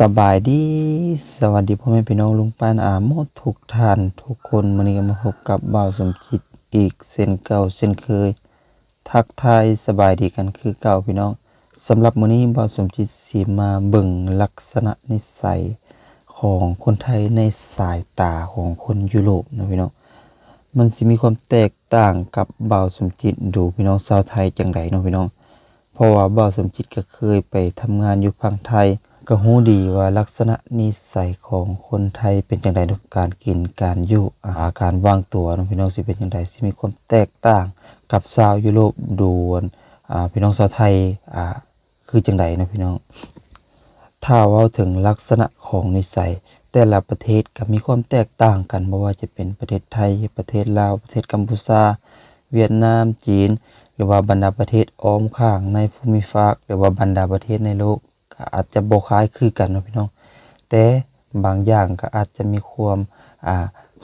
สบายดี สวัสดีพ่อแม่พี่น้องลุงปานอาโมทุกท่านทุกคนวันนี้มาพบกับบ่าวสมจิตอีกเส้นเก่าเส้นเคย ทักทายสบายดีกันคือเก่าพี่น้องสำหรับมื้อนี้บ่าวสมจิตสิมาเบิ่งลักษณะนิสัยของคนไทยในสายตาของคนยุโรปนะพี่น้องมันสิมีความแตกต่างกับบ่าวสมจิตดูพี่น้องชาวไทยจังไดเนาะพี่น้อง เพราะว่าบ่าวสมจิตก็เคยไปทำงานอยู่พังไทย ก็รู้ดีว่าลักษณะนิสัยของคนไทยเป็นจังไดในการกินการอยู่อาการวางตัวเนาะพี่น้องสิเป็นจังไดสิมีความแตกต่างกับชาวยุโรปดูนอ่าพี่น้องชาวไทยอ่าคือจังไดนะพี่น้อง ถ้าว่าถึงลักษณะของนิสัย แต่ละประเทศก็มีความแตกต่างกันบ่ว่าจะเป็นประเทศไทย ประเทศลาว ประเทศกัมพูชา เวียดนาม จีน หรือว่าบรรดาประเทศอ้อมข้างในภูมิภาค หรือว่าบรรดาประเทศในโลก ก็อาจจะบคล้ายคือกันนะพี่น้อง แต่บางอย่างก็อาจจะมีความอ่า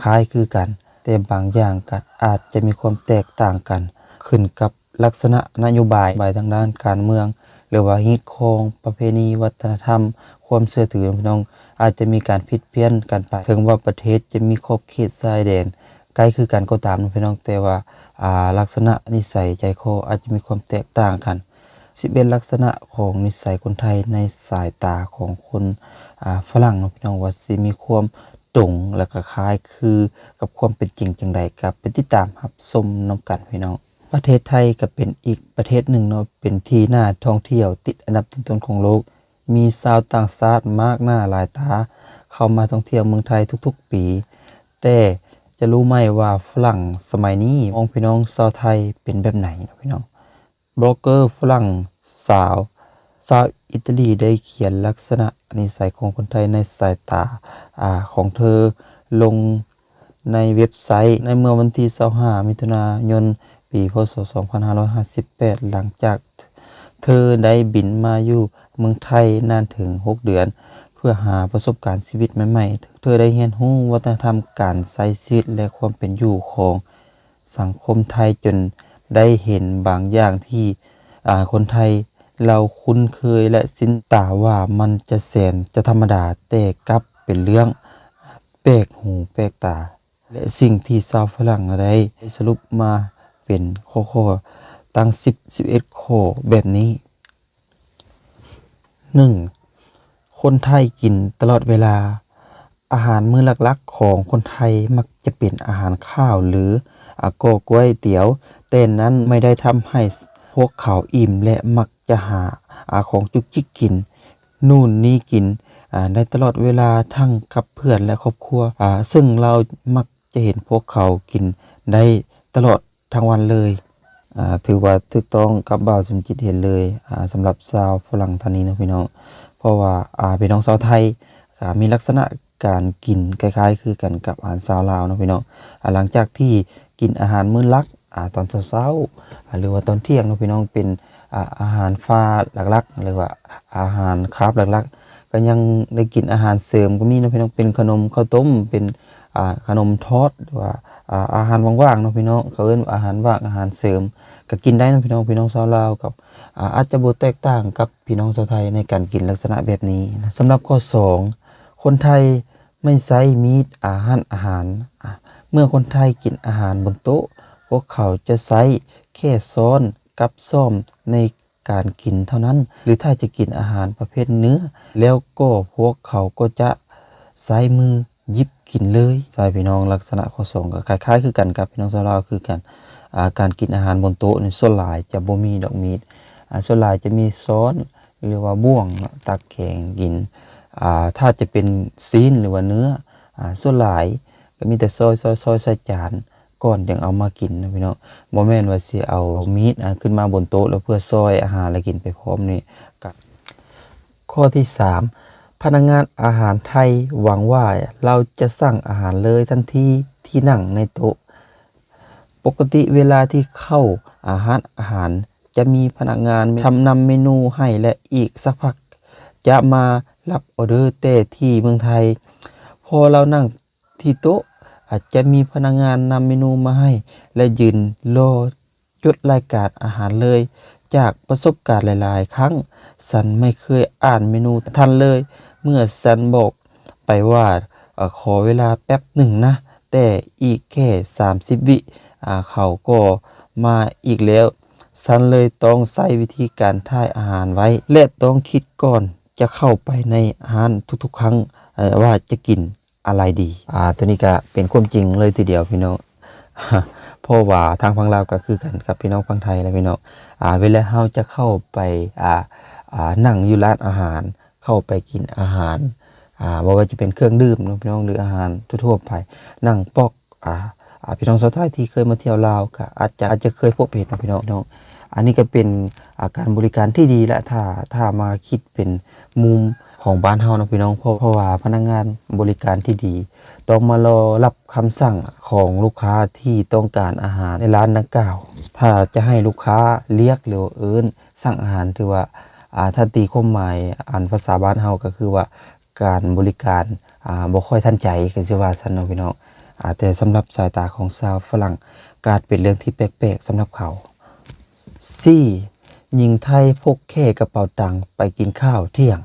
คล้ายคือกัน แต่บางอย่างก็อาจจะมีความแตกต่างกัน ขึ้นกับลักษณะนโยบายบายทางด้านการเมือง หรือว่าฮิตคองประเพณี วัฒนธรรม ความเชื่อถือพี่น้อง อาจจะมีการผิดเพี้ยนกันไปถึงว่าประเทศจะมีขอบเขตชายแดนใกล้คือกันก็ตามนะพี่น้องแต่ว่าลักษณะนิสัยใจคออาจจะมีความแตกต่างกัน สิเป็นลักษณะของนิสัยคนไทยในสายตาของคนฝรั่งเนาะพี่น้องว่าสิมีความตรงและก็คล้ายคือกับความเป็นจริงจังใดกับเป็นติดตามรับชมน้ำกันพี่น้อง ประเทศไทยก็เป็นอีกประเทศหนึ่งเนาะเป็นที่น่าท่องเที่ยวติดอันดับต้นๆของโลก มีชาวต่างชาติมากหน้าหลายตา เข้ามาท่องเที่ยวเมืองไทยทุกๆปี แต่จะรู้ไหมว่าฝรั่งสมัยนี้มองพี่น้องชาวไทยเป็นแบบไหนนะพี่น้องบล็อกเกอร์ฝรั่ง สาวชาวอิตาลีได้เขียนลักษณะนิสัยของคนไทยในสายตาอาของเธอลงในเว็บไซต์ในเมื่อวันที่25มิถุนายน ปีพศ 2558 หลังจากเธอได้บินมาอยู่เมืองไทยนานถึง 6 เดือน เพื่อหาประสบการณ์ชีวิตใหม่ๆ เธอได้เรียนรู้วัฒนธรรมการใช้ชีวิตและความเป็นอยู่ของสังคมไทยจนได้เห็นบางอย่างที่คนไทย เราคุ้นเคยและสินตาว่ามันจะแสนจะธรรมดาแต่กลับเป็นเรื่องแปลกหูแปลกตา และสิ่งที่ชาวฝรั่งได้สรุปมาเป็นข้อๆตั้ง 10 11ข้อแบบนี้ 1. คนไทยกินตลอดเวลา อาหารมื้อหลักๆ ของคนไทยมักจะเป็นอาหารข้าวหรืออาโกก๋วยเตี๋ยว แต่นั้นไม่ได้ทำให้พวกเขาอิ่มและมัก จะหาอาของจุกจิกกิน นู่นนี่กินอ่าได้ตลอดเวลาทั้งกับเพื่อนและครอบครัว ซึ่งเรามักจะเห็นพวกเขากินได้ตลอดทั้งวันเลยถือว่าถูกต้องกับบ่าวสมจิตเห็นเลยอ่าสำหรับชาวฝรั่งท่านนี้นะพี่น้อง เพราะว่าพี่น้องชาวไทยมีลักษณะการกินคล้ายๆ คือกันกับอาหารชาวลาวนะพี่น้องหลังจากที่กินอาหารมื้อลัก ตอนเช้าๆหรือว่าตอนเที่ยงนะพี่น้องเป็นอาหารฟ้าหลักๆหรือว่าอาหารคาร์บหลักๆ ก็ยังได้กินอาหารเสริมก็มีนะพี่น้องเป็นขนมข้าวต้มเป็นขนมทอดหรือว่าอาหารว่างๆนะพี่น้องเขาเอิ้นว่าอาหารว่างอาหารเสริมก็กินได้นะพี่น้องพี่น้องชาวลาวกับอาอาจจะบ่แตกต่างกับพี่น้องชาวไทยในการกินลักษณะแบบนี้นะสำหรับข้อ 2 คนไทยไม่ใช้มีดอาหารอาหาร เมื่อคนไทยกินอาหารบนโต๊ะ พวกเขาจะใช้แค่ซ้อนกับซ่อมในการกินเท่านั้น หรือถ้าจะกินอาหารประเภทเนื้อ แล้วก็พวกเขาก็จะใช้มือยิบกินเลยใช่พี่น้องลักษณะข้อสองก็คล้ายๆ คือกันกับพี่น้องชาวลาคือกันาการกินอาหารบนโต๊ะนี่ส่วนหลายจะบ่มีดอกมีดส่วนหลายจะมีซ้อนหรือว่าบ่วงเนาะตักแข่งกินถ้าจะเป็นซีนหรือว่าเนื้ออส่วนหลายก็มีแต่ซอยซอยซอยใส่จาน ก่อนยังเอามากินนะพี่น้องบ่แม่นว่าสิเอามีดอะขึ้นมาบนโต๊ะแล้วเพื่อซอยอาหารแล้วกินไปพร้อมนี่กับข้อที่ 3 พนักงานอาหารไทยหวังว่าเราจะสั่งอาหารเลยทันทีที่นั่งในโต๊ะ ปกติเวลาที่เข้าอาหารอาหาร จะมีพนักงานทำนำเมนูให้และอีกสักพัก จะมารับออเดอร์แต่ที่เมืองไทย พอเรานั่งที่โต๊ะ อาจจะมีพนักงานนำเมนูมาให้ และยืนรอจุดรายการอาหารเลย จากประสบการณ์หลาย ๆ ครั้ง สันไม่เคยอ่านเมนูทันเลย เมื่อซันบอกไปว่าอขอเวลาแป๊บหนึ่งนะ แต่อีกแค่ 30 วิเขาก็มาอีกแล้วซันเลยต้องใช้วิธีการท่ายอาหารไว้ และต้องคิดก่อนจะเข้าไปในอาหารทุกๆ ครั้งว่าจะกิน อะไรดี อ่า ตัวนี้ก็เป็นความจริงเลยทีเดียวพี่น้องเพราะว่าทางฝั่งลาวก็คือกันกับพี่น้องฝั่งไทยและพี่น้อง อ่า เวลาเราจะเข้าไป อ่า อ่า นั่งอยู่ร้านอาหาร เข้าไปกินอาหาร อ่าบ่ว่าจะเป็นเครื่องดื่มพี่น้องหรืออาหารทั่วไป นั่งปอก อ่า อ่า พี่น้องชาวไทยที่เคยมาเที่ยวลาวก็อาจจะอาจจะเคยพบเห็นนะพี่น้องเนาะอันนี้ก็เป็นอาการบริการที่ดีและถ้าถ้ามาคิดเป็นมุม ของบ้านเฮานะพี่น้องเพราะเพราะว่าพนักงานบริการที่ดี ต้องมารอรับคำสั่งของลูกค้าที่ต้องการอาหารในร้านดังกล่าว ถ้าจะให้ลูกค้าเรียกหรือเอิ้นสั่งอาหารถือว่าอ่าถ้าตีความหมายอันภาษาบ้านเฮาก็คือว่าการบริการอ่าบ่ค่อยทันใจคือสิว่าซั่นเนาะพี่น้องอ่าแต่สำหรับสายตาของชาวฝรั่งการเป็นเรื่องที่แปลกๆสำหรับเขาสี่หญิงไทยพกแค่กระเป๋าตังค์ไปกินข้าวเที่ยง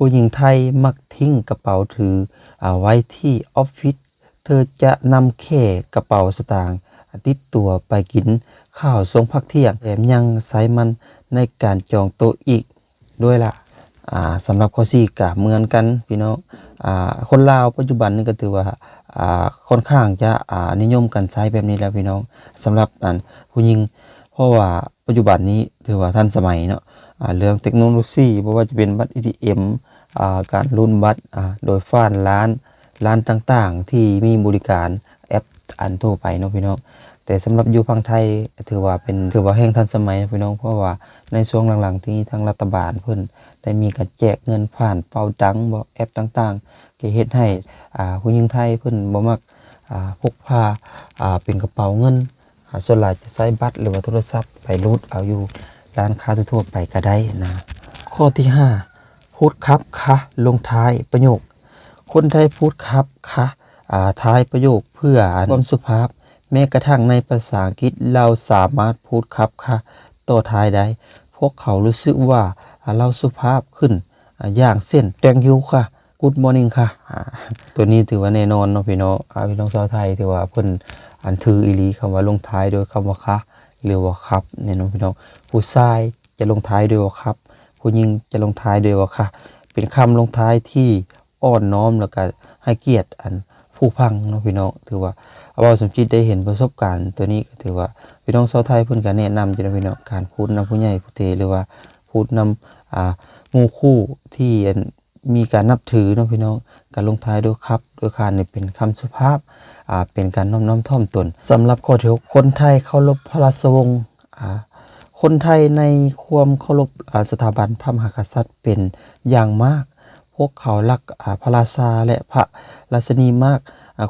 ผู้หญิงไทยมักทิ้งกระเป๋าถืออาไว้ที่ออฟฟิศ เธอจะนำแค่กระเป๋าสตางค์ติดตัวไปกินข้าวทรงพักเที่ยงแถมยังใช้มันในการจองโต๊ะอีกด้วยล่ะอ่าสำหรับข้อสี่ก็เหมือนกันพี่น้องคนลาวปัจจุบันนี่ก็ถือว่าค่อนข้างจะนิยมกันใช้แบบนี้แล้วพี่น้องสำหรับผู้หญิง เพราะว่าปัจจุบันนี้ถือว่าทันสมัยเนาะอ่าเรื่องเทคโนโลยีเพราะว่าจะเป็นบัตร ATM อ่า การรุ่นบัตรโดยฟ้านร้านร้านต่างๆ ที่มีบริการแอปอันทั่วไปเนาะพี่น้องแต่สำหรับอยู่พังไทยถือว่าเป็นถือว่าแห่งทันสมัยนะพี่น้องเพราะว่าในช่วงหลังๆ ที่ทางรัฐบาลเพิ่นได้มีการแจกเงินผ่านเป่าตังบ่แอปต่างๆก็เฮ็ดให้อ่าผู้หญิงไทยเพิ่นบ่มักอ่าพกพาอ่าเป็นกระเป๋าเงินส่วนหลายจะใช้บัตรหรือว่าโทรศัพท์ไปรูดเอาอยู่ร้านค้าทั่วๆไปก็ได้นะข้อที่ 5 พูดครับคะลงท้ายประโยค คนไทยพูดครับคะอ่าท้ายประโยคเพื่อความสุภาพ แม้กระทั่งในภาษาอังกฤษเราสามารถพูดครับคะต่อท้ายได้ พวกเขารู้สึกว่าเราสุภาพขึ้นอย่างเช่น thank you ค่ะ good morning ค่ะ ตัวนี้ถือว่าแน่นอนเนาะพี่น้องพี่น้องชาวไทยถือว่าเพิ่นอันถืออีลีคำว่าลงท้ายด้วยคำว่าค่ะหรือว่าครับเนี่ยเนาะพี่น้องผู้ชายจะลงท้ายด้วยว่าครับ ผู้หญิงจะลงท้ายด้วยว่าค่ะ เป็นคำลงท้ายที่อ่อนน้อมแล้วก็ให้เกียรติอันผู้พังเนาะพี่น้องถือว่าเอาว่าสมจิตได้เห็นประสบการณ์ตัวนี้ก็ถือว่าพี่น้องชาวไทยเพิ่นก็แนะนำอยู่นะพี่น้องการพูดนำผู้ใหญ่ผู้เฒ่หรือว่าพูดนำอ่ามู่คู่ที่มีการนับถือเนาะพี่น้องการลงท้ายด้วยครับด้วยคานนี่เป็นคำสุภาพอ่าเป็นการน้อมน้อมถ่อมตนสำหรับข้อที่คนไทยเคารพพระราชวงศ์อ่า คนไทยในความเคารพสถาบันพระมหากษัตริย์เป็นอย่างมาก พวกเขารักพระราชาและพระราชนีมาก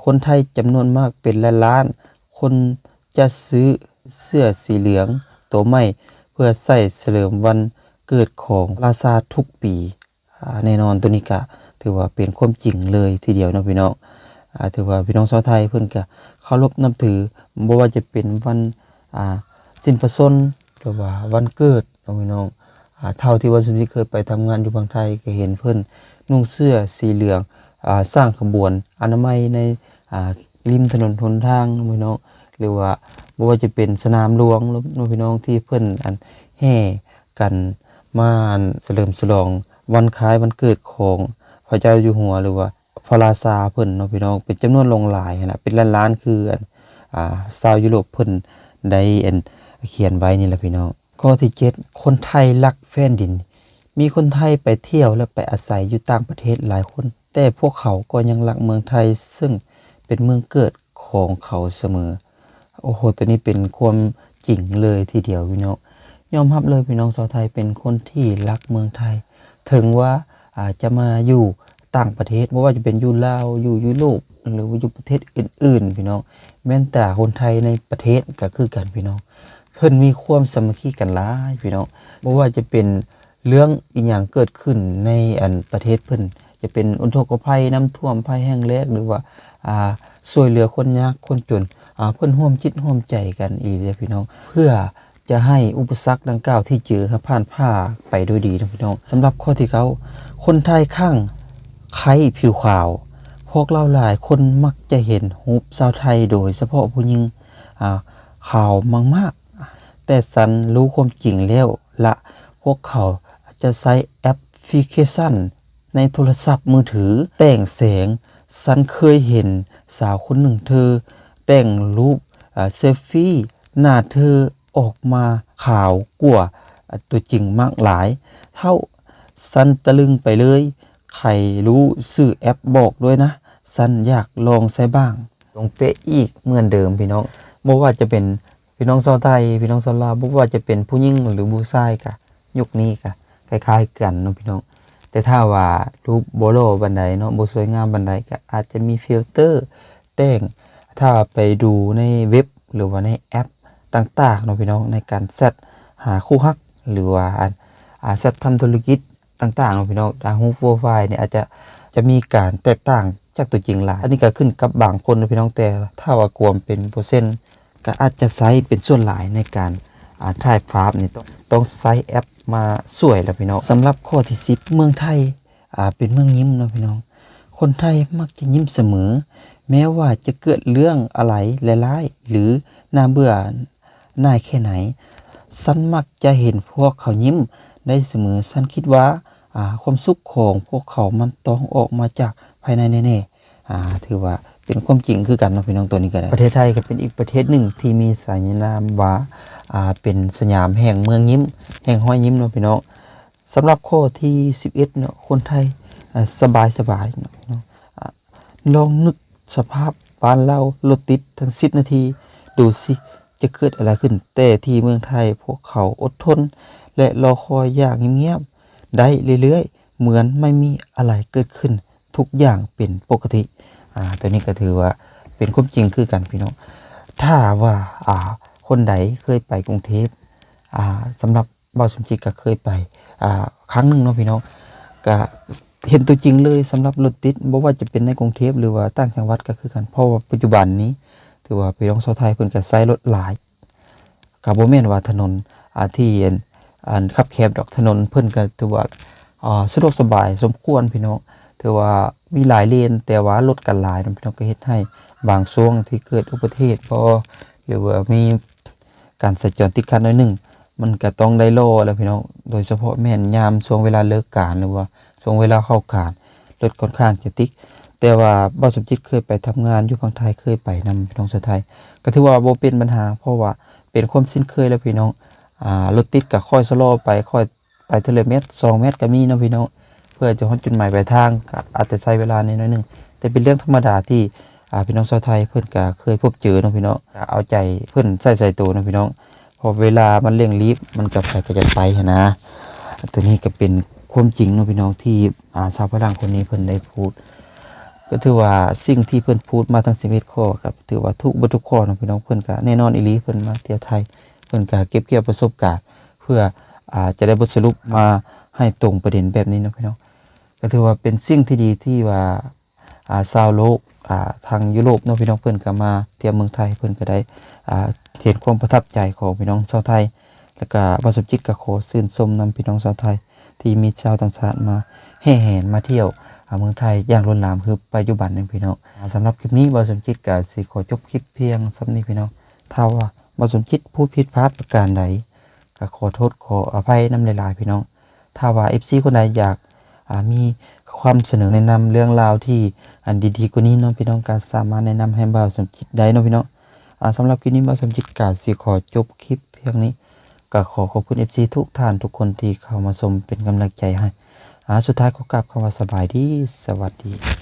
คนไทยจำนวนมากเป็นล้านๆคนจะซื้อเสื้อสีเหลืองตัวใหม่เพื่อใส่เฉลิมวันเกิดของราชาทุกปีแน่นอนตัวนี้ก็ถือว่าเป็นความจริงเลยทีเดียวนะพี่น้องถือว่าพี่น้องชาวไทยเพิ่อนก็เคารพนับถือบ่ว่าจะเป็นวันสิ้นประชน หรือว่าวันเกิดน้องพี่น้องเท่าที่วันสุนทรเคยไปทำงานอยู่บางไทยก็เห็นเพิ่อนนุ่งเสื้อสีเหลืองอสร้างขบวนอนามัยในริมถนนหนทางน้องพี่น้องหรือว่าบ่ว่าจะเป็นสนามหลวงน้องพี่น้องที่เพิ่นอันแห่กันมาอันเฉลิมฉลองวันคล้ายวันเกิดของพระเจ้าอยู่หัวหรือว่าพระราชาเพิ่นน้องพี่น้องเป็นจำนวนลงหลายนะเป็นล้านๆคืออันอ่าชาวยุโรปเพิ่นได้อ็น เขียนไว้นี่แหละพี่น้องข้อที่เจ็ดคนไทยรักแฟนดิน มีคนไทยไปเที่ยวและไปอาศัยอยู่ต่างประเทศหลายคน แต่พวกเขาก็ยังรักเมืองไทยซึ่งเป็นเมืองเกิดของเขาเสมอ โอ้โห ตัวนี้เป็นความจริงเลยทีเดียวพี่น้อง ยอมรับเลยพี่น้องชาวไทยเป็นคนที่รักเมืองไทย ถึงว่าอาจจะมาอยู่ต่างประเทศไม่ว่าจะเป็นอยู่ลาวอยู่ยุโรปหรือว่าอยู่ประเทศอื่น ๆ พี่น้อง แม้แต่คนไทยในประเทศก็คือกันพี่น้อง เพิ่นมีความสามัคคีกันหลายพี่น้องบ่ว่าจะเป็นเรื่องอีหยังเกิดขึ้นในอันประเทศเพิ่นจะเป็นอุทกภัยน้ำท่วมภัยแห้งแล้งหรือว่าอ่าช่วยเหลือคนยากคนจนอ่าเพิ่นร่วมจิตร่วมใจกันอีเด้อพี่น้อง เพื่อจะให้อุปสรรคดังกล่าวที่เจอผ่านผ้าไปด้วยดีนะพี่น้องสำหรับข้อที่เขาคนไทยข้างไข้ผิวขาว พวกเราหลายคนมักจะเห็นรูปชาวไทยโดยเฉพาะผู้หญิงอ่าขาวมาก แต่สันรู้ความจริงแล้วละพวกเขาอาจจะใช้แอปพลิเคชัน ในโทรศัพท์มือถือ แต่งแสงสันเคยเห็นสาวคนหนึ่งเธอ แต่งรูปเซลฟี่หน้าเธอออกมาขาวกว่าตัวจริงมากหลาย เท่าสันตะลึงไปเลย ใครรู้สื่อแอปบอกด้วยนะ สันอยากลองใช้บ้างตรงเป๊ะอีกเหมือนเดิมพี่น้องบ่ว่าจะเป็น พี่น้องชาวไทย พี่น้องชาวลาวบ่ว่าจะเป็นผู้หญิงหรือผู้ชายกะยุคนี้กะคล้ายๆกันเนาะพี่น้อง แต่ถ้าว่ารูปโบโลบันไดเนาะบ่สวยงามบันไดก็อาจจะมีฟิลเตอร์แต่งถ้าไปดูในเว็บหรือว่าในแอปต่างๆเนาะพี่น้องในการเซตหาคู่ฮักหรือว่าอาอ่าเซตทำธุรกิจต่างๆเนาะพี่น้องทางรูโปรไฟล์เนี่ยอาจจะจะมีการแตกต่างจากตัวจริงหลาย อันนี้ก็ขึ้นกับบางคนเนาะพี่น้องแต่ถ้าว่ากวมเป็นเปอร์เซ็นต์ ก็อาจจะใช้เป็นส่วนหลายในการถ่ายภาพนี่ต้องต้องใช้แอปมาสวยแล้วพี่น้องสำหรับข้อที่10เมืองไทยเป็นเมืองยิ้มนะพี่น้อง คนไทยมักจะยิ้มเสมอ แม้ว่าจะเกิดเรื่องอะไรร้ายๆหรือน่าเบื่อหน่ายแค่ไหนสันมักจะเห็นพวกเขายิ้มได้เสมอสันคิดว่าความสุขของพวกเขามันต้องออกมาจากภายในแน่ๆถือว่า เป็นความจริงคือกันเนาะพี่น้องตัวนี้ก็ได้ประเทศไทยก็เป็นอีกประเทศหนึ่งที่มีสัญนามว่าอ่าเป็นสยามแห่งเมืองยิ้ม แห่งห้อยยิ้มเนาะพี่น้องสำหรับข้อที่11เนาะคนไทยสบายสบายเนาะลองนึกสภาพบ้านเรารถติดทั้ง 10 นาที ดูสิจะเกิดอะไรขึ้น แต่ที่เมืองไทยพวกเขาอดทน และรอคอยอย่างเงียบๆได้เรื่อยๆ เหมือนไม่มีอะไรเกิดขึ้นทุกอย่างเป็นปกติ อ่าตัวนี้ก็ถือว่าเป็นความจริงคือกันพี่น้องถ้าว่าอ่าคนใดเคยไปกรุงเทพอ่าสำหรับบ่าวสมจิตก็เคยไปอ่าครั้งหนึ่งเนาะพี่น้องก็เห็นตัวจริงเลยสำหรับรถติดบ่ว่าจะเป็นในกรุงเทพหรือว่าต่างจังหวัดก็คือกันเพราะว่าปัจจุบันนี้ ถือว่าพี่น้องชาวไทยเพิ่นก็ใช้รถหลายก็บ่แมนว่าถนนอาที่อันอันคับแคบดอกถนนเพิ่นก็ถือว่าอ่าสะดวกสบายสมควรพี่น้อง ถือว่ามีหลายเลนแต่ว่ารถกันหลายพี่น้องก็เฮ็ดให้บางช่วงที่เกิดอุบัติเหตุบ่หรือว่ามีการสัญจรติดขัดน้อยหนึ่งมันก็ต้องได้รอแล้วพี่น้องโดยเฉพาะแม่นยามช่วงเวลาเลิกการหรือว่าช่วงเวลาเข้าการรถค่อนข้างจะติดแต่ว่าบ่าวสมจิตเคยไปทำงานอยู่ฝั่งไทยเคยไปนำพี่น้องชาวไทย ก็ถือว่าบ่เป็นปัญหา เพราะว่าเป็นความสิ้นเคยแล้วพี่น้องอ่ารถติดก็ค่อยสโลว์ไปค่อยไปเทเลเมตร2เมตรก็มีนะพี่น้อง พื่อจะฮอดจุดหมายปลายทางก็อาจจะใช้เวลานิดหน่อยหนึงแต่เป็นเรื่องธรรมดาที่อ่าพี่น้องชาวไทยเพิ่อนก็เคยพบเจอเนาะพี่น้องเอาใจเพิ่อนใส่ใส่ตัวเนาะพี่น้องพอเวลามันเร่งรีบมันก็ไปก็จะไปนะ ตัวนี้ก็เป็นความจริงเนาะพี่น้องที่อาชาวพลังคนนี้เพิ่อนได้พูด ก็ถือว่าสิ่งที่เพิ่อนพูดมาทั้งชีวิตข้อครับถือว่าทุกบททุกข้อเนาะพี่น้องเพิ่อนก็แน่นอนอีลีเพิ่อนมาเที่ยวไทย เพิ่อนก็เก็บเกี่ยวประสบการณ์ เพื่ออ่าจะได้บทสรุปมาให้ตรงประเด็นแบบนี้เนาะพี่น้อง ก็ถือว่าเป็นสิ่งที่ดีที่ว่าอ่าชาวโลกอ่าทางยุโรปเนาะพี่น้องเพิ่นก็มาเที่ยวเมืองไทยเพิ่นก็ได้อ่าเห็นความประทับใจของพี่น้องชาวไทย แล้วก็ประสบจิตก็ขอชื่นชมนำพี่น้องชาวไทย ที่มีชาวต่างชาติมาแห่แหนมาเที่ยวอ่าเมืองไทยอย่างล้นหลามคือปัจจุบันนี้พี่น้องอ่าสำหรับคลิปนี้บอสมจิตก็สิขอจบคลิปเพียงสำนี้พี่น้องถ้าว่าบอสมจิตพูดผิดพลาดประการใดก็ขอโทษขออภัยน้ำหลายๆพี่น้อง ถ้าว่า FC คนใดอยาก มีความเสนอแนะนำเรื่องราวที่อันดีๆกว่านี้น้องพี่น้องก็สามารถแนะนำให้บ่าวสมจิตได้น้องพี่น้องอ่าสำหรับคลิปนี้บ่าวสมจิตก็สิขอจบคลิปเพียงนี้ก็ขอขอบคุณ FC ทุกท่านทุกคนที่เข้ามาชมเป็นกำลังใจให้อสุดท้ายขอกลับคำว่าสบายดีสวัสดี